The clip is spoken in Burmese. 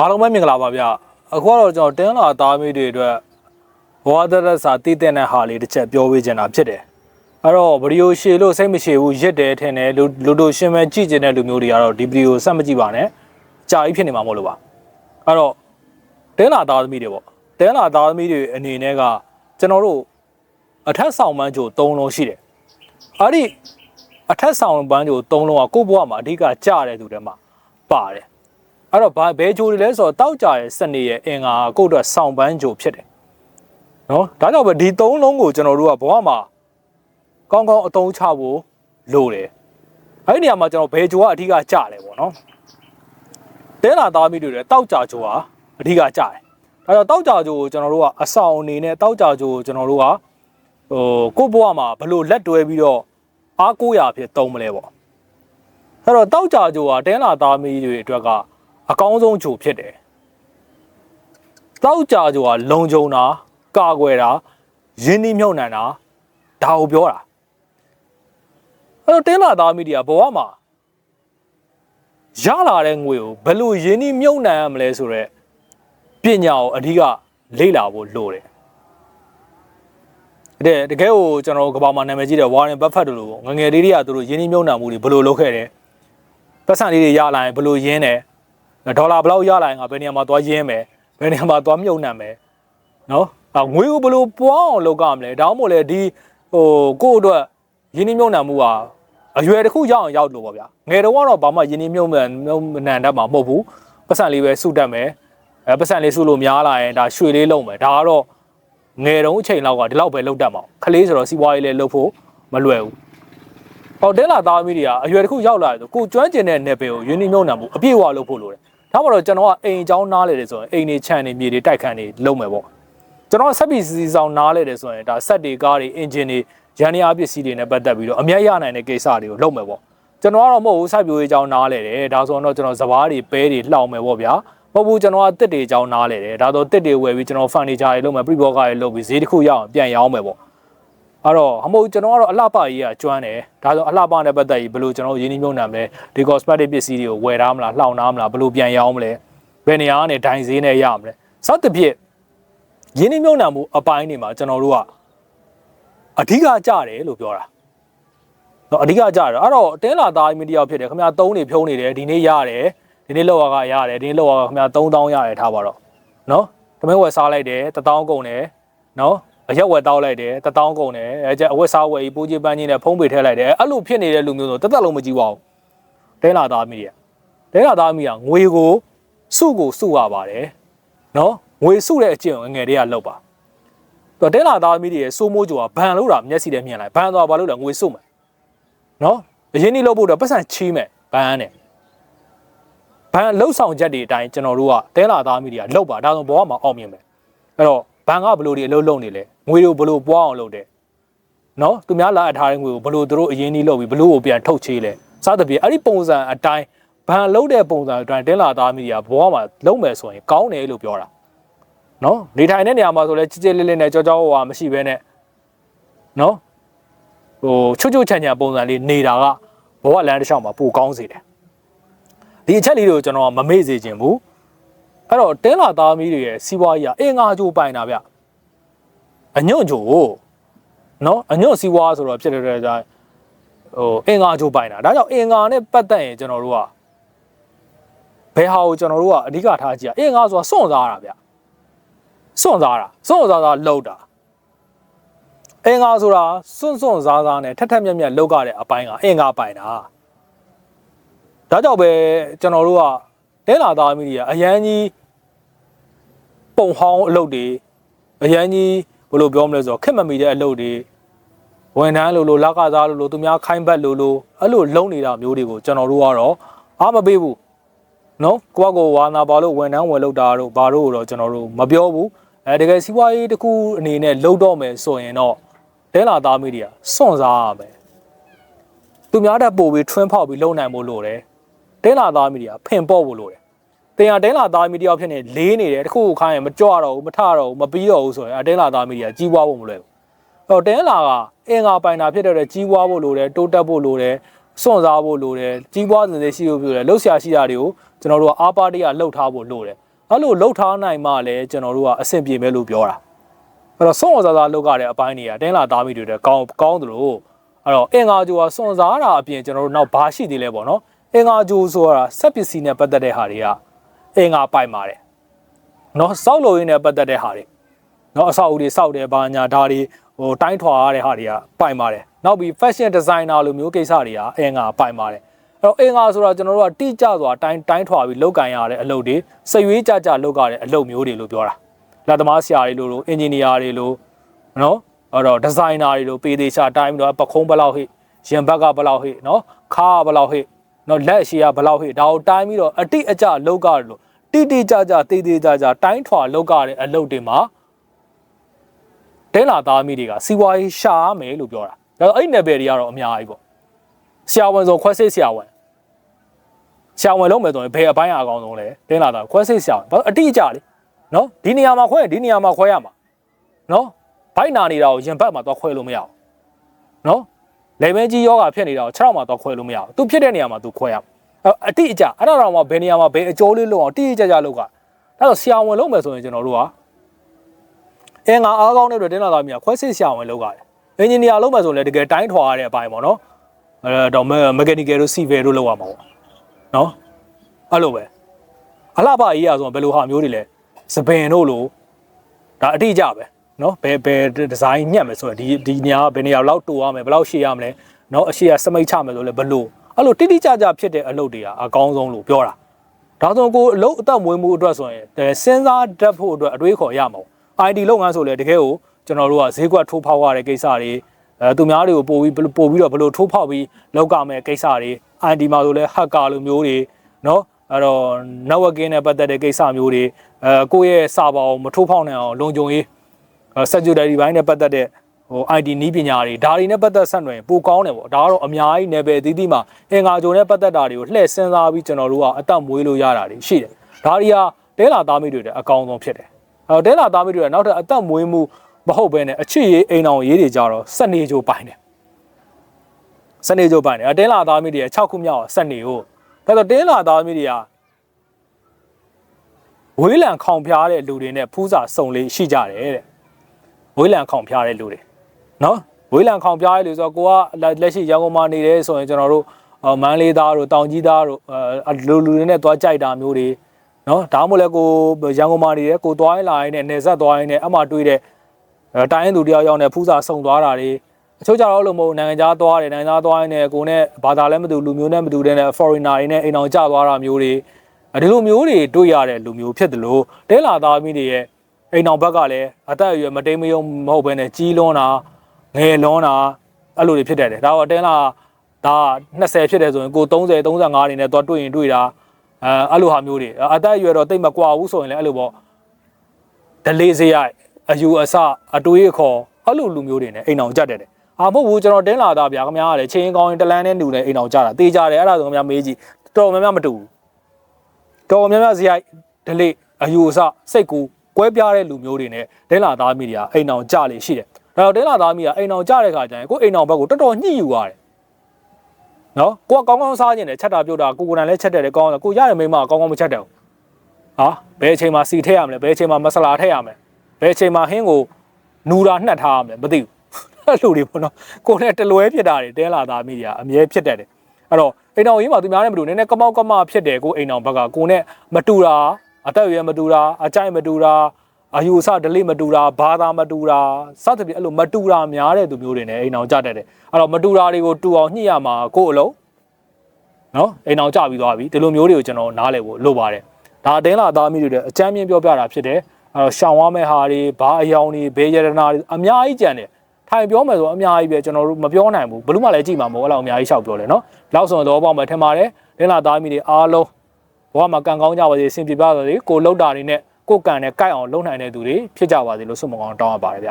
အားလုံးပဲမင်္ဂလာပါဗျအခုကတော့ကျွန်တော်တင်းလာသားမီးတွေအတွက်ဘဝတရစာတည်တဲ့တဲ့ဟာလေးတစ်ချက်ပြောပေးချင်တာဖြစ်တယ်အဲ့တော့ဗီဒီယိုရှည်လို့စိတ်မရှိဘူးရစ်တယ်ထင်တယ်လူလူတို့ရှင်းမဲ့ကြည့်ကျင်တဲ့လူမျိုးတွေကတော့ဒီဗီဒီယိုဆက်မကြည့်ပါနဲ့ကြာကြီးဖြစ်နေမှာမဟုတ်လို့ပါအဲ့တော့တင်းလာသားသမီးတွေပေါ့တင်းလာသားသမီးတွေအနေနဲ့ကကျွန်တော်တို့အထက်ဆောင်ပန်းချို၃လုံးရှိတယ်အဲ့ဒီအထက်ဆောင်ပန်းချို၃လုံးကကိုယ့်ဘဝမှာအဓိကကြားတဲ့သူတွေမှာပါတယ် အဲ့တော့ဘာဘဲဂျိုတွေလဲဆိုတော့တောက်ကြရဲ့စနေရဲ့အင်္ဂါကိုယ့်အတွက်ဆောင်းပန်းဂျိုဖြစ်တယ်နော်ဒါကြောင့်ပဲဒီသုံးလုံးကိုကျွန်တော်တို့ကဘဝမှာကောင်းကောင်းအသုံးချဖို့လိုတယ်အဲ့ဒီနေရာမှာကျွန်တော်ဘဲဂျိုကအဓိကကြတယ်ပေါ့နော်တဲလာသားမိတွေလည်းတောက်ကြဂျိုဟာအဓိကကြတယ်ဒါကြောင့်တောက်ကြဂျိုကိုကျွန်တော်တို့ကအဆောင်အနေနဲ့တောက်ကြဂျိုကိုကျွန်တော်တို့ကဟိုကိုယ့်ဘဝမှာဘလို့လက်တွဲပြီးတော့အားကိုးရာဖြစ်သုံးမလဲပေါ့အဲ့တော့တောက်ကြဂျိုကတဲလာသားမိတွေအတွက်က အကောင်းဆုံးဂျိုဖြစ်တယ်။တောက်ကြဂျိုကလုံခြုံတာကာကွယ်တာရင်းနှီးမြှုပ်နှံတာဒါကိုပြောတာ။အဲ့တော့တင်းလာသားမိတွေကဘဝမှာရလာတဲ့ငွေကိုဘယ်လိုရင်းနှီးမြှုပ်နှံရမလဲဆိုတော့ပညာကိုအဓိကလေ့လာဖို့လိုတယ်။တဲ့တကယ်ကိုကျွန်တော်ကဘာမှာနာမည်ကြီးတဲ့ Warren Buffett တို့လိုငငယ်လေးတွေကသူတို့ရင်းနှီးမြှုပ်နှံမှုတွေဘယ်လိုလုပ်ခဲ့တယ်။ပတ်စံလေးတွေရလာရင်ဘယ်လိုရင်းတယ် ဒေါ်လာဘယ်လောက်ရလာရင်ငါဘယ်နေရာမှာသွားရင်းမယ်ဘယ်နေရာမှာသွားမြုပ်နှံမယ်နော်အငွေကိုဘယ်လိုပွားအောင်လုပ်ကြမလဲဒါမှမဟုတ်လေဒီဟိုကိုယ့်အတွက်ရင်းနှီးမြုပ်နှံမှုဟာအရွယ်တစ်ခုရောက်အောင်ရောက်လို့ပေါ့ဗျာငယ်တော့ကတော့ဘာမှရင်းနှီးမြုပ်နှံမြုပ်နှံတတ်မှာမဟုတ်ဘူးပတ်စံလေးပဲစုတတ်မယ်အဲပတ်စံလေးစုလို့များလာရင်ဒါရွှေလေးလုံးမယ်ဒါကတော့ငယ်တုန်းအချိန်လောက်ကဒီလောက်ပဲလုပ်တတ်မှာခလေးဆိုတော့စီးပွားရေးလေးလုပ်ဖို့မလွယ်ဘူးဟောတဲလာသားမီးတွေကအရွယ်တစ်ခုရောက်လာတယ်ဆိုကိုကျွမ်းကျင်တဲ့နယ်ပယ်ကိုရင်းနှီးမြုပ်နှံမှုအပြည့်အဝလုပ်ဖို့လိုတယ် ဒါမှမဟုတ်ကျွန်တော်ကအိမ်အကြောင်းနားလေတယ်ဆိုရင်အိမ်နေခြံနေမြေတွေတိုက်ခန်းတွေလုံးမယ်ပေါ့ကျွန်တော်ဆက်ပြီးစီစီဆောင်နားလေတယ်ဆိုရင်ဒါဆက်တွေကားတွေအင်ဂျင်တွေရန်ရာပစ္စည်းတွေနဲ့ပတ်သက်ပြီးတော့အမျက်ရနိုင်တဲ့ကိစ္စတွေကိုလုပ်မယ်ပေါ့ကျွန်တော်ကတော့မဟုတ်ဘူးစိုက်ပျိုးရေးအကြောင်းနားလေတယ်ဒါဆိုတော့ကျွန်တော်စပားတွေပဲတွေလှောင်မယ်ပေါ့ဗျာမဟုတ်ဘူးကျွန်တော်ကတစ်တွေအကြောင်းနားလေတယ်ဒါဆိုတစ်တွေဝယ်ပြီးကျွန်တော်ဖန်နီချာတွေလုပ်မယ်ပရိဘောဂါတွေလုပ်ပြီးဈေးတစ်ခုရအောင်ပြန်ရောင်းမယ်ပေါ့ အဲ့တော့ဟမို့ကျွန်တော်ကတော့အလှပကြီးကကျွမ်းတယ်ဒါဆိုအလှပနဲ့ပတ်သက်ပြီးဘယ်လိုကျွန်တော်ရင်းနှီးမြှုပ်နှံမလဲဒီ cosmetic ပစ္စည်းတွေကိုဝယ်ထားမလားလှောင်ထားမလားဘယ်လိုပြန်ရောင်းမလဲဘယ်နေရာကနေဒိုင်ဈေးနဲ့ရမလဲစသဖြင့်ရင်းနှီးမြှုပ်နှံမှုအပိုင်းတွေမှာကျွန်တော်တို့ကအဓိကကြတယ်လို့ပြောတာတော့အဓိကကြတယ်အဲ့တော့တင်းလာသားမီတယောက်ဖြစ်တယ်ခင်ဗျာ3နေဖြုံးနေတယ်ဒီနေ့ရတယ်ဒီနေ့လောက်ရကရတယ်ဒီနေ့လောက်ရကခင်ဗျာ3000ရတယ်ထားပါတော့နော်တမင်ဝယ်စားလိုက်တယ်1000ကုန်တယ်နော် အရက်ဝယ်တောက်လိုက်တယ်1000ကုန်တယ်အဲကျအဝက်စားဝယ်ပြီးပိုးကြီးပန်းကြီးနဲ့ဖုံးပေထဲလိုက်တယ်အဲ့လိုဖြစ်နေတဲ့လူမျိုးဆိုတက်တက်လုံးမကြည့်ပါဘူးတင်းလာသားမီရတင်းလာသားမီကငွေကိုစုကိုစုရပါတယ်နော်ငွေစုတဲ့အကျင့်ကိုငယ်တည်းကလောက်ပါသူတဲလာသားသမီးတွေရဲ့စိုးမိုးကြိုကဘန်လို့တာမျက်စိနဲ့မြင်လိုက်ဘန်သွားဘာလို့လဲငွေစုမယ်နော်အရင်နေ့လောက်ဖို့တော့ပတ်စံချီးမယ်ဘန်နဲ့ဘန်လှုပ်ဆောင်ချက်တွေအတိုင်းကျွန်တော်တို့ကတဲလာသားသမီးတွေကလောက်ပါဒါဆိုဘောကမှအောင်မြင်မယ်အဲ့တော့ ဘန်ကဘလို့တွေအလုပ်လုပ်နေလဲငွေတွေဘလို့ပွားအောင်လုပ်တယ်နော်သူများလာအပ်ထားတဲ့ငွေကိုဘလို့တို့အရင်နေ့လုပ်ပြီးဘလို့ကိုပြန်ထုတ်ချေးလဲစသဖြင့်အဲ့ဒီပုံစံအတိုင်းဘန်လုံးတဲ့ပုံစံအတိုင်းတင်းလာသားမိတွေကဘောမှာလုံးမယ်ဆိုရင်ကောင်းတယ်လို့ပြောတာနော်နေထိုင်တဲ့နေရာမှာဆိုလဲကြည်ကြည်လေးလေးနဲ့ကြောကြောဟွာမရှိဘဲနဲ့နော်ဟိုချွတ်ချွတ်ချန်ချန်ပုံစံလေးနေတာကဘောကလမ်းတစ်လျှောက်မှာပိုကောင်းစေတယ်ဒီအချက်လေးတွေကိုကျွန်တော်မမေ့စေချင်ဘူး အဲ့တော့တင်းလာသားမီးတွေရဲ့စီးပွားရေးကအင်္ဂါကြိုးပိုင်တာဗျအညွန့်ကြိုးနော်အညွန့်စီးပွားဆိုတော့ဖြစ်တဲ့ကြဟိုအင်္ဂါကြိုးပိုင်တာဒါကြောင့်အင်္ဂါနဲ့ပတ်သက်ရင်ကျွန်တော်တို့ကဘယ်ဟာကိုကျွန်တော်တို့ကအဓိကထားကြည့်ရအင်္ဂါဆိုတာစွန့်စားတာဗျစွန့်စားတာစွန့်စားတာလောက်တာအင်္ဂါဆိုတာစွန့်စွန့်စားစားနဲ့ထက်ထက်မြက်မြက်လောက်ကြတဲ့အပိုင်းကအင်္ဂါပိုင်တာဒါကြောင့်ပဲကျွန်တော်တို့ကတဲလာသားမိတွေကအရန်ကြီး ပုံဟောင်းအလုပ်တွေအရန်ကြီးဘယ်လိုပြောမလဲဆိုတော့ခက်မမီတဲ့အလုပ်တွေဝန်ထမ်းလို့လို့လက်ကစားလို့လို့သူများခိုင်းဘက်လို့လို့အဲ့လိုလုံနေတာမျိုးတွေကိုကျွန်တော်တို့ကတော့အားမပေးဘူးနော်ကိုကကိုဝါနာပါလို့ဝန်ထမ်းဝင်လုပ်တာတို့ဘာတို့တော့ကျွန်တော်တို့မပြောဘူးအဲတကယ်စီးပွားရေးတစ်ခုအနေနဲ့လုံတော့မယ်ဆိုရင်တော့တဲလာသားမိတွေကစွန့်စားရမယ်သူများတက်ပို့ပြီးထွင်းဖောက်ပြီးလုံနိုင်ဖို့လိုတယ်တဲလာသားမိတွေကဖင်ပေါ့ဖို့လိုတယ် တင်ရတဲလာသားမီတယောက်ဖြစ်နေလေးနေတယ်တခုခုခိုင်းရင်မကြွတော့ဘူးမထတော့ဘူးမပြီးတော့ဘူးဆိုရင်အတဲလာသားမီတွေကကြီးပွားဖို့မလွယ်ဘူးအဲ့တော့တဲလာကအင်္ဂါပိုင်တာဖြစ်တဲ့အတွက်ကြီးပွားဖို့လိုတယ်တိုးတက်ဖို့လိုတယ်စွန့်စားဖို့လိုတယ်ကြီးပွားစင်စစ်ရှိဖို့လိုတယ်လှုပ်ရှားရှိတာတွေကိုကျွန်တော်တို့ကအားပါတရလှုပ်ထားဖို့လိုတယ်အဲ့လိုလှုပ်ထားနိုင်မှလည်းကျွန်တော်တို့ကအဆင်ပြေမယ်လို့ပြောတာအဲ့တော့စွန့်ဝစားစားလှုပ်ရတဲ့အပိုင်းတွေကတင်းလာသားမိတွေတဲ့ကောင်းကောင်းသလိုအဲ့တော့အင်္ဂါဂျိုကစွန့်စားတာအပြင်ကျွန်တော်တို့နောက်ဘာရှိသေးလဲပေါ့နော်အင်္ဂါဂျိုဆိုတာစက်ပစ္စည်းနဲ့ပတ်သက်တဲ့ဟာတွေက အင်္ဂါပိုင်ပါတယ်နော်စောက်လို့ရင်းနဲ့ပတ်သက်တဲ့ဟာတွေနော်အဆောက်အဦတွေစောက်တယ်ဘာညာဒါတွေဟိုတိုင်းထွာရတဲ့ဟာတွေကပိုင်ပါတယ်နောက်ပြီး fashion designer လိုမျိုးကိစ္စတွေကအင်္ဂါပိုင်ပါတယ်အဲ့တော့အင်္ဂါဆိုတာကျွန်တော်တို့ကတိကျစွာတိုင်းတိုင်းထွာပြီးလောက်ကန်ရတဲ့အလုပ်တွေစရွေးကြကြလောက်ရတဲ့အလုပ်မျိုးတွေလို့ပြောတာလက်သမားဆရာတွေလို့လို့အင်ဂျင်နီယာတွေလို့နော်အဲ့တော့ဒီဇိုင်နာတွေလို့ပေသေးချာတိုင်းပြီးတော့ပခုံးဘလောက်ဟိရင်ဘက်ကဘလောက်ဟိနော်ခါဘလောက်ဟိ နော်လက်ရှိကဘလောက်ဟိဒါကိုတိုင်းပြီးတော့အတိအကျလောက်ကြလို့တိတိကျကျတေးသေးကြကြတိုင်းထွာလောက်ကြတဲ့အလုပ်တွေမှာတဲလာသားမိတွေကစီဝါရေးရှာရမယ်လို့ပြောတာဒါတော့အဲ့နယ်ပယ်တွေကတော့အများကြီးပေါ့ဆရာဝန်ဆိုခွဲစိတ်ဆရာဝန်ဆရာဝန်လုံးမယ်ဆိုရင်ဘယ်အပိုင်းအကောင်ဆုံးလဲတင်းလာတာခွဲစိတ်ဆရာဝန်ဘာအတိအကျလေနော်ဒီနေရာမှာခွဲရင်ဒီနေရာမှာခွဲရမှာနော်ဘိုက်နာနေတာကိုရင်ဘတ်မှာတော့ခွဲလို့မရဘူးနော် လေမဲကြီးယောဂဖြစ်နေတာကို6မှာတော့ခွဲလို့မရဘူးသူဖြစ်တဲ့နေရာမှာသူခွဲရအတိအကျအဲ့ဒါတော့မှဘယ်နေရာမှာဘယ်အကျိုးလေးလုံးအောင်တိတိကျကျလုပ်ကဒါတော့ဆရာဝန်လုံးမယ်ဆိုရင်ကျွန်တော်တို့ကအင်္ဂါအားကောင်းတဲ့အတွက်တင်းလာသားမြာခွဲစိတ်ဆရာဝန်လုပ်ရတယ်အင်ဂျင်နီယာလုပ်မယ်ဆိုရင်လည်းတကယ်တိုင်းထွာရတဲ့အပိုင်းပေါ့နော်အဲတော့မက်ကာနီကယ်တို့စီဗယ်တို့လုပ်ရမှာပေါ့နော်အဲ့လိုပဲအလှပအေးရဆိုဘယ်လိုဟာမျိုးတွေလဲစပင်တို့လိုဒါအတိအကျပဲ နော်ဘယ်ဘယ်ဒီဇိုင်းညက်မယ်ဆိုတော့ဒီဒီနေရာကဘယ်နေရာလောက်တူရမယ်ဘယ်လောက်ရှည်ရမလဲနော်အရှည်ကစမိတ်ချမယ်ဆိုလဲဘလို့အဲ့လိုတိတိကျကျဖြစ်တဲ့အလုပ်တွေကအကောင်းဆုံးလို့ပြောတာဒါဆိုကိုအလုပ်အသက်မွေးမှုအတွက်ဆိုရင်စဉ်းစားတတ်ဖို့အတွက်အတွေးခေါ်ရမှာပေါ့ IT လုပ်ငန်းဆိုလဲတကယ်ကိုကျွန်တော်တို့ကဈေးကွက်ထိုးဖောက်ရတဲ့ကိစ္စတွေအဲသူများတွေကိုပို့ပြီးပို့ပြီးတော့ဘလို့ထိုးဖောက်ပြီးလောက်ကမဲ့ကိစ္စတွေ IT မှာဆိုလဲ hacker လိုမျိုးတွေနော်အဲ့တော့ networking နဲ့ပတ်သက်တဲ့ကိစ္စမျိုးတွေအဲကိုယ့်ရဲ့စာပါအောင်မထိုးဖောက်နိုင်အောင်လုံခြုံရေး security ဘိုင်းနဲ့ပတ်သက်တဲ့ဟို ID နီးပညာတွေဒါတွေနဲ့ပတ်သက်ဆက်နွယ်ပိုကောင်းတယ်ပေါ့ဒါကတော့အများကြီး level အသီးသီးမှာအင်္ဂါကြုံနဲ့ပတ်သက်တာတွေကိုလှည့်စဉ်းစားပြီးကျွန်တော်တို့ကအသက်မွေးလို့ရတာတွေရှိတယ်ဒါတွေကတဲလာသားမိတွေတဲ့အကောင်းဆုံးဖြစ်တယ်အဲတဲလာသားမိတွေကနောက်ထပ်အသက်မွေးမှုမဟုတ်ဘဲနဲ့အချစ်ရေးအိမ်အောင်ရေးတွေကြတော့စနေကြိုပိုင်တယ်စနေကြိုပိုင်တယ်အတင်းလာသားမိတွေ6ခုမြောက်စနေကိုဒါဆိုတင်းလာသားမိတွေကဝေးလံခေါင်ဖျားတဲ့လူတွေနဲ့ဖူးစာစုံလေးရှိကြတယ်တဲ့ ဝေးလံခေါင်ဖျားတဲ့လူတွေနော်ဝေးလံခေါင်ဖျားတဲ့လူဆိုတော့ကိုကလက်ရှိရန်ကုန်မှာနေတယ်ဆိုရင်ကျွန်တော်တို့မန်းလေးသားတို့တောင်ကြီးသားတို့အဲလူလူတွေနဲ့သွားကြိုက်တာမျိုးတွေနော်ဒါမှမဟုတ်လည်းကိုရန်ကုန်မှာနေတယ်ကိုသွားရင်လာရင်နဲ့နေဆက်သွားရင်နဲ့အမှတွေးတဲ့တိုင်းရင်သူတယောက်ယောက်နဲ့ဖူးစာစုံသွားတာတွေအချို့ကြတော့လို့မဟုတ်နိုင်ငံခြားသွားတယ်နိုင်ငံခြားသွားရင်လည်းကိုနဲ့ဘာသာလည်းမတူလူမျိုးနဲ့မတူတဲ့နဲ့ foreigner တွေနဲ့အိမ်အောင်ကျသွားတာမျိုးတွေဒီလိုမျိုးတွေတွေ့ရတဲ့လူမျိုးဖြစ်တယ်လို့တဲလာသားမိတွေရဲ့ အိမ်အောင်ဘက်ကလည်းအသက်အရွယ်မတိမ်မယုံမဟုတ်ဘဲနဲ့ကြီးလွန်းတာငယ်လွန်းတာအဲ့လိုတွေဖြစ်တတ်တယ်ဒါတော့တဲလာဒါ20ဖြစ်တယ်ဆိုရင်ကို30 35နေနဲ့တော့တွေ့ရင်တွေ့တာအဲအဲ့လိုဟာမျိုးတွေအသက်အရွယ်တော့တိတ်မကွာဘူးဆိုရင်လည်းအဲ့လိုပေါ့ဒလေးစရိုက်အယူအဆအတွေးအခေါ်အဲ့လိုလူမျိုးတွေနဲ့အိမ်အောင်ကြက်တယ်အာမဟုတ်ဘူးကျွန်တော်တင်းလာတာဗျာခင်ဗျားကလည်းချင်းကောင်းရင်တလန်းနဲ့ညူနေအိမ်အောင်ကြတာတေးကြတယ်အဲ့ဒါဆိုခင်ဗျားမေးကြည့်တော်များများမတူဘူးတော်များများစရိုက်ဒလေးအယူအဆစိတ်ကူ ကွဲပြားတဲ့လူမျိုးတွေနဲ့တင်းလာသားမိတွေကအိမ်အောင်ကြလေရှိတယ်ဒါတော့တင်းလာသားမိကအိမ်အောင်ကြတဲ့ခါကျရင်ကိုအိမ်အောင်ဘက်ကိုတော်တော်ညှိယူရတယ်နော်ကိုကကောင်းကောင်းစားခြင်းနဲ့ချက်တာပြုတ်တာကိုကိုယ်တိုင်လည်းချက်တယ်လေကောင်းတယ်ကိုရတဲ့မိမကောင်းကောင်းမချက်တယ်ဟာဘယ်အချိန်မှာစီထည့်ရမလဲဘယ်အချိန်မှာမဆလာထည့်ရမလဲဘယ်အချိန်မှာဟင်းကိုနူတာနှက်ထားရမလဲမသိဘူးအဲ့လိုတွေပေါ့နော်ကိုနဲ့တလွဲဖြစ်တာတွေတဲလာသားမိတွေကအမြဲဖြစ်တတ်တယ်အဲ့တော့အိမ်တော်ရေးမှာသူများနဲ့မတူနည်းနည်းကမောက်ကမဖြစ်တယ်ကိုအိမ်တော်ဘက်ကကိုနဲ့မတူတာ အသက်အရွယ်မတူတာအကြိုက်မတူတာအယူအဆဒလိမတူတာဘာသာမတူတာစသဖြင့်အဲ့လိုမတူတာများတဲ့သူမျိုးတွေနဲ့အိမ်တော်ကြတတ်တယ်အဲ့တော့မတူတာတွေကိုတူအောင်ညှိရမှာကို့အလုံးနော်အိမ်တော်ကြပြီးသွားပြီဒီလိုမျိုးတွေကိုကျွန်တော်နားလည်ဖို့လိုပါတယ်ဒါအတင်းလာသားမိတွေတဲ့အချမ်းမြင့်ပြောပြတာဖြစ်တယ်အဲ့တော့ရှောင်ရမယ့်ဟာတွေဘာအယောင်တွေဘေးရတနာတွေအများကြီးကြံတယ်ထိုင်ပြောမယ်ဆိုအများကြီးပဲကျွန်တော်တို့မပြောနိုင်ဘူးဘလို့မှလည်းကြည့်မှာမဟုတ်အဲ့လောက်အများကြီးရှောက်ပြောတယ်နော်လောက်ဆိုတော့ပေါ့မယ်ထင်ပါတယ်လင်းလာသားမိတွေအားလုံး ဘဝမှာကံကောင်းကြပါစေအဆင်ပြေပါစေကိုလှုပ်တာတွေနဲ့ကိုကန်နဲ့ကြိုက်အောင်လုပ်နိုင်တဲ့သူတွေဖြစ်ကြပါစေလို့ဆုမကောင်းတောင်းရပါတယ်ဗျ